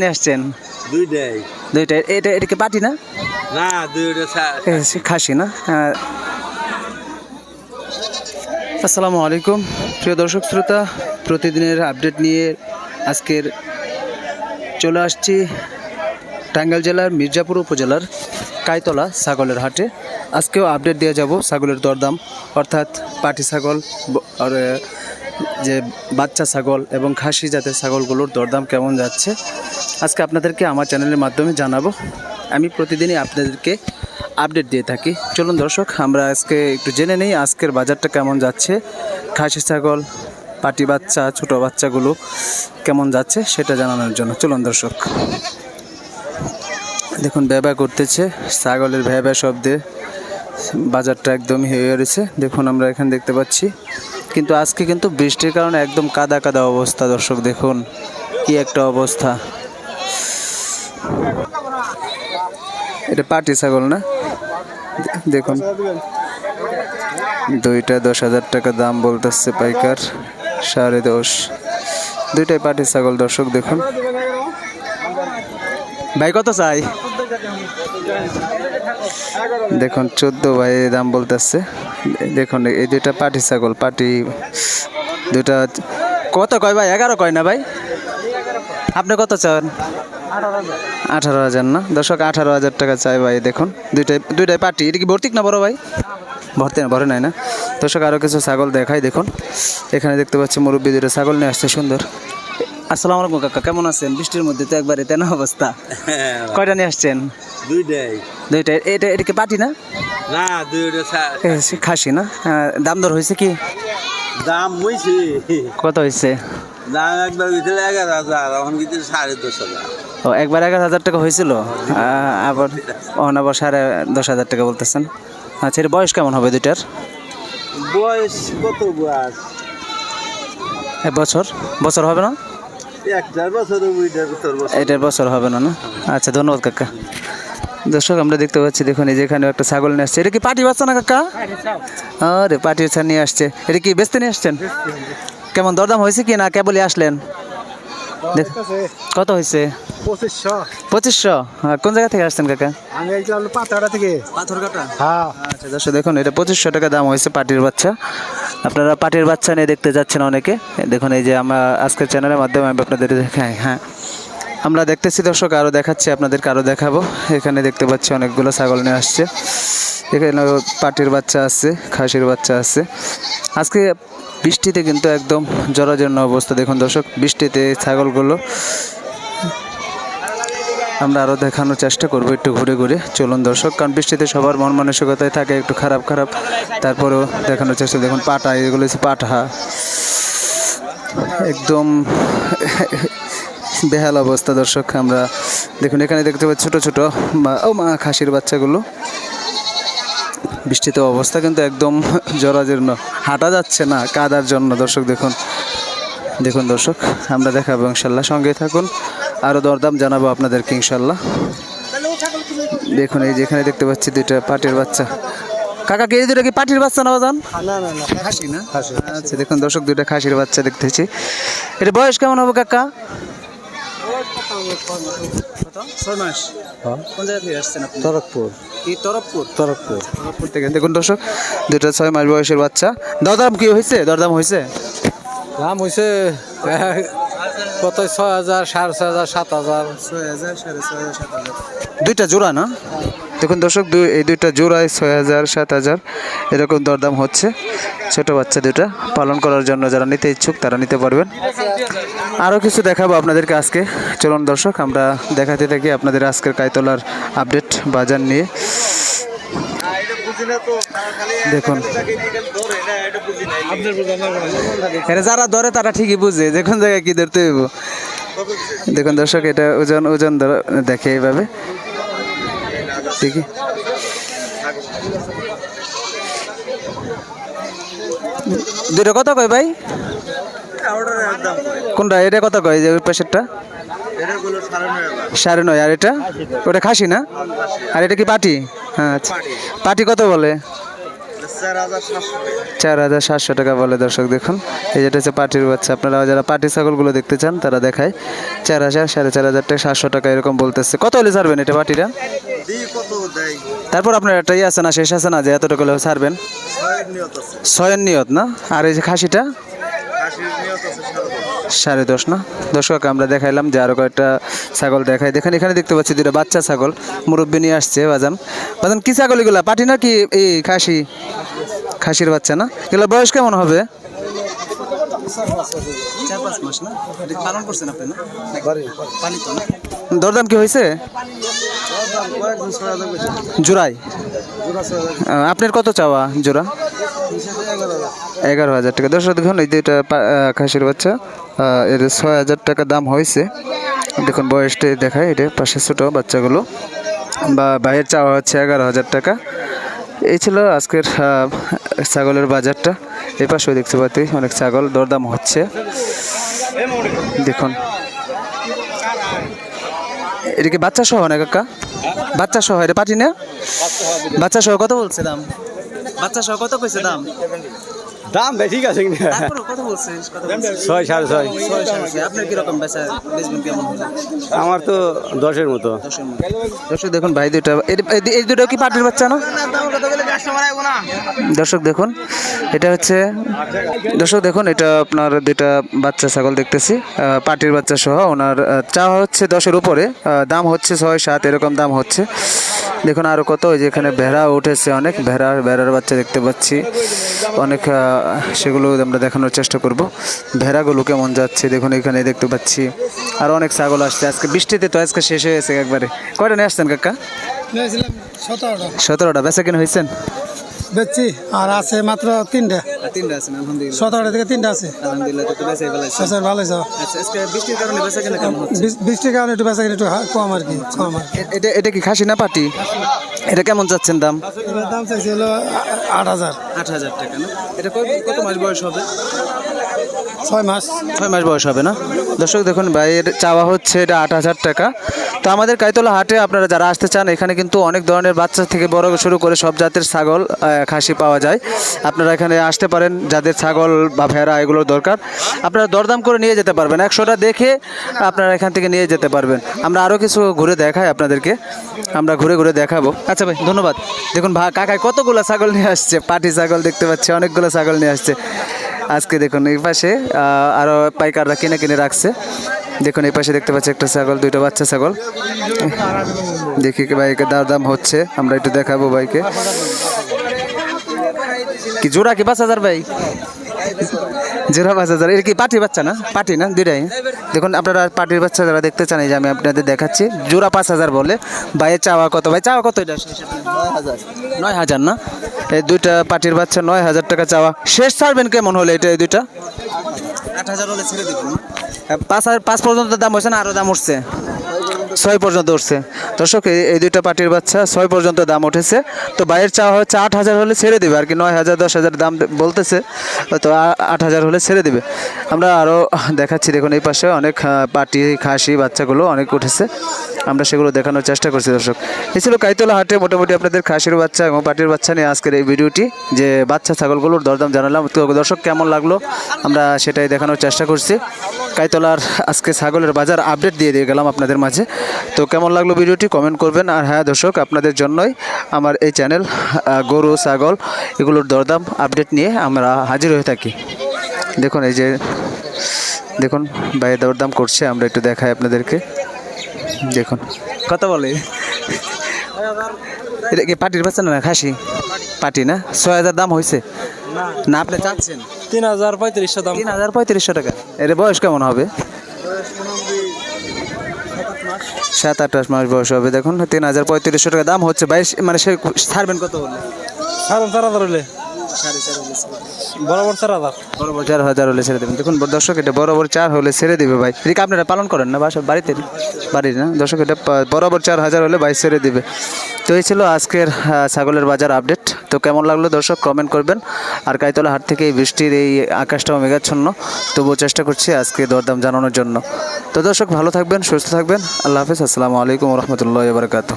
নিয়ে আসছেন? দুইটাই। দুইটা? এটা এটা কি পাটি না? না দুইটা খাসি না। আসসালামু আলাইকুম। প্রিয় দর্শক শ্রোতা প্রতিদিনের আপডেট নিয়ে আজকের চলে আসছি টাঙ্গাইল জেলার মির্জাপুর উপজেলার কাইতলা ছাগলের হাটে। আজকেও আপডেট দিয়ে যাব ছাগলের দরদাম অর্থাৎ পাটি ছাগল আর যে বাচ্চা ছাগল এবং খাসি জাতের ছাগলগুলোর দরদাম কেমন যাচ্ছে। আজকে আপনাদেরকে আমার চ্যানেলের মাধ্যমে জানাব। আমি প্রতিদিনই আপনাদেরকে আপডেট দিয়ে থাকি। চলুন দর্শক, আমরা আজকে একটু জেনে নেই আজকের বাজারটা কেমন যাচ্ছে। খাসি, ছাগল, পাটি বাচ্চা, ছোট বাচ্চাগুলো কেমন যাচ্ছে সেটা জানানোর জন্য। চলুন দর্শক। দেখুন ব্যবহার করতেছে, ছাগলের ভ্যাবা শব্দে বাজারটা একদমই হয়ে রয়েছে দেখুন, আমরা এখানে দেখতে পাচ্ছি। কিন্তু আজকে কিন্তু বৃষ্টির কারণে একদম কাদা কাদা অবস্থা দর্শক, দেখুন। কি একটা অবস্থা। এটা পাটি ছাগল না? দেখুন। দুইটা দশ হাজার টাকা দাম বলতেছে পাইকার, সাড়ে দশ। দুইটাই পাটি ছাগল দর্শক, দেখুন। ভাই, কত চাই? দেখুন, চোদ্দ ভাই দাম বলতেছে। দেখুন, এই দুইটা পাটি ছাগল পাটি দুইটা কত কয় ভাই? এগারো কয় না ভাই? আপনি কত চান? আঠারো হাজার না? দর্শক আঠারো হাজার টাকা চাই ভাই দেখুন। দুইটাই দুইটাই পাটি এটা কি ভর্তিক না বড় ভাই? ভর্তি না ভরে নাই না? দর্শক আরও কিছু ছাগল দেখাই দেখুন। এখানে দেখতে পাচ্ছি মুরব্বী দুটো ছাগল নিয়ে আসছে সুন্দর। আসসালামু আলাইকুম কাকা কেমন আছেন? বৃষ্টির মধ্যে তো একবারে তেন অবস্থা। কয়টা নিয়ে আসছেন? দুইটাই। দুইটাই। এটা এটা কি পাটি না? না খাসি না? দাম দর হয়েছে কি? দাম হয়েছে। কত হয়েছে? দাম একবার ভিতরে এগারো হাজার এখন ভিতরে সাড়ে দশ হাজার। ও একবার এগারো হাজার টাকা হয়েছিল? আবার অন আবার সাড়ে দশ হাজার টাকা বলতেছেন। আচ্ছা এর বয়স কেমন হবে দুইটার? বয়স কত বয়স? এক বছর। বছর হবে না? এটার বছর হবে না না? আচ্ছা ধন্যবাদ কাকা। দর্শক আমরা দেখতে পাচ্ছি দেখুন এই যে এখানে একটা ছাগল নিয়ে আসছে। এটা কি পাটি বাচ্চা না কাকা? আরে পাটির ছাড় নিয়ে আসছে। এটা কি বেচতে নিয়ে আসছেন? কেমন দরদাম হয়েছে কি না? কেবলই আসলেন? কত হয়েছে পঁচিশশো। পঁচিশশো? হ্যাঁ, কোন জায়গা থেকে আসছেন কাকা? আমি থেকে। পাথরঘাটা? হ্যাঁ। আচ্ছা দর্শক দেখুন এটা পঁচিশশো টাকা দাম হয়েছে পাটির বাচ্চা। আপনারা পাটির বাচ্চা নিয়ে দেখতে যাচ্ছেন অনেকে। দেখুন এই যে আমরা আজকের চ্যানেলের মাধ্যমে আমি আপনাদের দেখাই হ্যাঁ। আমরা দেখতেছি দর্শক আরও দেখাচ্ছি, আপনাদেরকে আরও দেখাবো। এখানে দেখতে পাচ্ছি অনেকগুলো ছাগল নিয়ে আসছে। এখানে পাটির বাচ্চা আছে, খাসির বাচ্চা আছে। আজকে বৃষ্টিতে কিন্তু একদম জরাজীর্ণ অবস্থা। দেখুন দর্শক, বৃষ্টিতে ছাগলগুলো আমরা আরও দেখানোর চেষ্টা করব একটু ঘুরে ঘুরে। চলুন দর্শক, কারণ বৃষ্টিতে সবার মন মানসিকতায় থাকে, একটু খারাপ খারাপ। তারপরেও দেখানোর চেষ্টা, দেখুন পাটা, এগুলো হচ্ছে পাঠা। একদম বেহাল অবস্থা দর্শক আমরা দেখুন এখানে দেখতে পাচ্ছি ছোটো ছোটো ও মা খাসির বাচ্চাগুলো। বৃষ্টিতে অবস্থা কিন্তু একদম জরাজীর্ণ। হাঁটা যাচ্ছে না কাদার জন্য দর্শক দেখুন। দেখুন দর্শক আমরা দেখাবো ইনশাল্লাহ। সঙ্গে থাকুন আরও দরদাম জানাব আপনাদেরকে ইনশাল্লাহ। দেখুন এই যেখানে দেখতে পাচ্ছি দুইটা পাটির বাচ্চা। কাকা কে দুটো কি পাটির বাচ্চা না বাজান? খাসি না? আচ্ছা দেখুন দর্শক দুইটা খাসির বাচ্চা দেখতেছি। এটা বয়স কেমন হবে কাকা? ছয় মাস। কোন জায়গা থেকে আসছেন আপনি? তরকপুর। কি তরফপুর তরকপুর। তরফপুর থেকে। দেখুন দর্শক দুইটা ছয় মাস বয়সের বাচ্চা। দরদাম কি হয়েছে? দরদাম হয়েছে? দাম হয়েছে কত ছয় হাজার সাড়ে ছয় হাজার সাত হাজার। দুইটা জোড়া না? দেখুন দর্শক দুই এই দুইটা জোড়ায় ছয় হাজার সাত হাজার এরকম দরদাম হচ্ছে। ছোট বাচ্চা দুটা পালন করার জন্য যারা নিতে ইচ্ছুক তারা নিতে পারবেন। আরও কিছু দেখাবো আপনাদেরকে আজকে। চলুন দর্শক, আমরা দেখাতে থাকি আপনাদের আজকের কায়তলার আপডেট বাজার নিয়ে। দেখুন। যারা ধরে তারা ঠিকই বুঝে, যে কোন জায়গায় কি ধরতে হইব। দেখুন দর্শক, এটা ওজন ওজন দেখে এইভাবে। দেখি দুটো কথা কয় ভাই? কোনটা? এটা কথা কয় যে ওই পাশেরটা? সাড়ে নয় আর এটা? ওটা খাসি না? আর এটা কি পাটি? হ্যাঁ আচ্ছা। পাটি কত বলে? চার হাজার সাতশো টাকা। বলে দর্শক দেখুন। এই যেটা হচ্ছে পাটির বাচ্চা। আপনারা যারা পাটি ছাগলগুলো দেখতে চান তারা দেখায়। চার হাজার সাড়ে চার হাজার টাকা সাতশো টাকা এরকম বলতেছে। কত হলে ছাড়বেন এটা পাটিটা তারপর আপনার একটাই আছে না শেষ আছে না যে এতটুকু হলে ছাড়বেন? ছয়ের নিয়ত না? আর এই যে খাসিটা? সাড়ে দশ। না? দর্শক আমরা দেখাইলাম যে আরও কয়েকটা ছাগল দেখাই দেখেন এখানে দেখতে পাচ্ছি দুটো বাচ্চা ছাগল। মুরব্বী নিয়ে আসছে বাজান। বাজান কি ছাগল এগুলা? পাটি না কি এই খাসি? খাসির বাচ্চা না? এগুলো বয়স কেমন হবে? চার পাঁচ মাস না? পালন করছেন আপনি না? পালিত না? দরদাম কি হয়েছে? জোড়াই আপনার কত চাওয়া জোড়া? এগারো হাজার টাকা। দর্শক দেখুন এই দুইটা খাসির বাচ্চা এর ছয় হাজার টাকা দাম হয়েছে। দেখুন বয়সটা দেখায় এটা পাশে ছোটো বাচ্চাগুলো। বা বাইরের চাওয়া হচ্ছে এগারো হাজার টাকা। এই ছিল আজকের ছাগলের বাজারটা। পাশেও দেখতে পাচ্ছি অনেক ছাগল, দরদাম হচ্ছে। দেখুন। এটা কি বাচ্চা সহ না কাকা? বাচ্চা সহ, এটা পাটি না। বাচ্চা সহ কত বলছে দাম? বাচ্চা সহ কত কইছে দাম? দাম বেশি আছে তারপরে কত ছয় সাড়ে ছয়। ছয় সাড়ে আপনার কীরকম বেচা বেচবেন কেমন? আমার তো দশের মতো। দর্শক দেখুন ভাই দুইটা এই- দুটো কি পাটির বাচ্চা না? দর্শক দেখুন এটা হচ্ছে দর্শক দেখুন এটা আপনার দুইটা বাচ্চা ছাগল দেখতেছি পাটির বাচ্চা সহ। ওনার চা হচ্ছে দশের উপরে দাম হচ্ছে ছয় সাত এরকম দাম হচ্ছে। দেখুন আরও কত ওই যে এখানে ভেড়া উঠেছে অনেক ভেড়া ভেড়ার বাচ্চা দেখতে পাচ্ছি। অনেক সেগুলো আমরা দেখানোর চেষ্টা করব। ভেড়াগুলো কেমন যাচ্ছে দেখুন এখানে দেখতে পাচ্ছি। আর অনেক ছাগল আসছে। আজকে বৃষ্টিতে তো আজকে শেষ হয়েছে একবারে। কয়টা নিয়ে আসছেন কাকা? সতেরোটা। বেচা কেন হয়েছেন? বেচছি আর আছে মাত্র তিনটা। তিনটা আলহামদুলিল্লাহ। সতেরোটা থেকে তিনটা আছে। আলহামদুলিল্লাহ ভালো যাও আচ্ছা বৃষ্টির কারণে বেচা কিনা কেমন বৃষ্টির কারণে একটু বেচা কিনা একটু কম আর কি কম আর এটা এটা কি খাসি না পাটি? এটা কেমন যাচ্ছেন দাম? দাম চাইছে হলো আট হাজার। আট হাজার টাকা না? এটা কত- কত মাস বয়স হবে? ছয় মাস। ছয় মাস বয়স হবে না? দর্শক দেখুন ভাইয়ের চাওয়া হচ্ছে এটা আট হাজার টাকা। তো আমাদের কাইতলা হাটে আপনারা যারা আসতে চান, এখানে কিন্তু অনেক ধরনের বাচ্চা থেকে বড় শুরু করে সব জাতের ছাগল খাসি পাওয়া যায়। আপনারা এখানে আসতে পারেন, যাদের ছাগল বা ভেড়া এগুলোর দরকার। আপনারা দরদাম করে নিয়ে যেতে পারবেন। একশোটা দেখে আপনারা এখান থেকে নিয়ে যেতে পারবেন। আমরা আরও কিছু ঘুরে দেখাই আপনাদেরকে। আমরা ঘুরে ঘুরে দেখাবো। আচ্ছা ভাই, ধন্যবাদ। দেখুন ভা কাকায় কতগুলো ছাগল নিয়ে আসছে। পাটি ছাগল দেখতে পাচ্ছি, অনেকগুলো ছাগল নিয়ে আসছে। আজকে দেখুন এই পাশে আরও পাইকাররা কিনে কিনে রাখছে। দেখুন এই পাশে দেখতে পাচ্ছি একটা ছাগল দুইটা বাচ্চা ছাগল। দেখি কি বাইকে দার দাম হচ্ছে আমরা একটু দেখাবো বাইকে কি জোড়া কি পাঁচ হাজার ভাই? জোড়া পাঁচ হাজার এটা কি পাটির বাচ্চা না? পাটি না দুইটাই। দেখুন আপনারা পাটির বাচ্চা যারা দেখতে চান এই যে আমি আপনাদের দেখাচ্ছি জোড়া পাঁচ হাজার বলে। ভাইয়ের চাওয়া কত? ভাই চাওয়া কত এটা? নয় হাজার না? এই দুইটা পাটির বাচ্চা নয় হাজার টাকা চাওয়া। শেষ ছাড়বেন কেমন হলে এটা এই দুইটা? আট হাজার হলে ছেড়ে দেবেন পাঁচ হাজার পাঁচ পর্যন্ত দাম হয়েছে না আরও দাম উঠছে। ছয় পর্যন্ত উঠছে। দর্শক, এই- দুইটা পাটির বাচ্চা ছয় পর্যন্ত দাম উঠেছে। তো বাইরের চাওয়া হচ্ছে আট হাজার হলে ছেড়ে দেবে, আর কি নয় হাজার, দশ হাজার দাম বলতেছে। তো আট হাজার হলে ছেড়ে দেবে। আমরা আরও দেখাচ্ছি, দেখুন এই পাশে অনেক পাটি খাসি বাচ্চাগুলো অনেক উঠেছে। আমরা সেগুলো দেখানোর চেষ্টা করছি, দর্শক। এই ছিল কাইতলা হাটে মোটামুটি আপনাদের খাসির বাচ্চা এবং পাটির বাচ্চা নিয়ে আজকের এই ভিডিওটি। যে বাচ্চা ছাগলগুলোর দরদাম জানালাম। তো দর্শক, কেমন লাগল? আমরা সেটাই দেখানোর চেষ্টা করছি। কাইতলার আজকে ছাগলের বাজার আপডেট দিয়ে দিয়ে গেলাম আপনাদের মাঝে। তো কেমন লাগল ভিডিওটি কমেন্ট করবেন। আর হ্যাঁ দর্শক আপনাদের জন্যই আমার এই চ্যানেল গরু ছাগল এগুলোর দরদাম আপডেট নিয়ে আমরা হাজির হয়ে থাকি। দেখুন এই যে দেখুন বাইরে দরদাম করছে। আমরা একটু দেখাই আপনাদেরকে। দেখুন। কথা বলে? এটা কি পাটির বাচ্চা না খাসি? পাটি না? ছয় হাজার দাম হয়েছে না আপনি চাচ্ছেন? তিন হাজার পঁয়ত্রিশশো দাম। তিন হাজার পঁয়ত্রিশশো টাকা। এর বয়স কেমন হবে? সাত আঠাশ মাস বয়স হবে। দেখুন তিন হাজার পঁয়ত্রিশশো টাকা দাম হচ্ছে। বাইশ মানে সে ছাড়বেন কত হলে? সাড়ে চার হাজার হলে। বরাবর চার হাজার। বরাবর চার হাজার হলে ছেড়ে দেবেন। দেখুন দর্শক এটা বরাবর চার হলে ছেড়ে দেবে ভাই। এদিকে আপনারা পালন করেন না? বাসা বাড়িতে? বাড়ির না? দর্শক এটা বরাবর চার হাজার হলে বাইশ ছেড়ে দেবে। তো এই ছিল আজকের ছাগলের বাজার আপডেট। তো কেমন লাগল দর্শক? কমেন্ট করবেন। আর কাইতলা হাট থেকে এই বৃষ্টির এই আকাশটাও মেঘাচ্ছন্ন। তবুও চেষ্টা করছি আজকে দরদাম জানানোর জন্য। তো দর্শক, ভালো থাকবেন, সুস্থ থাকবেন। আল্লাহ হাফিজ। আসসালামু আলাইকুম রহমতুল্লাহ বারকাত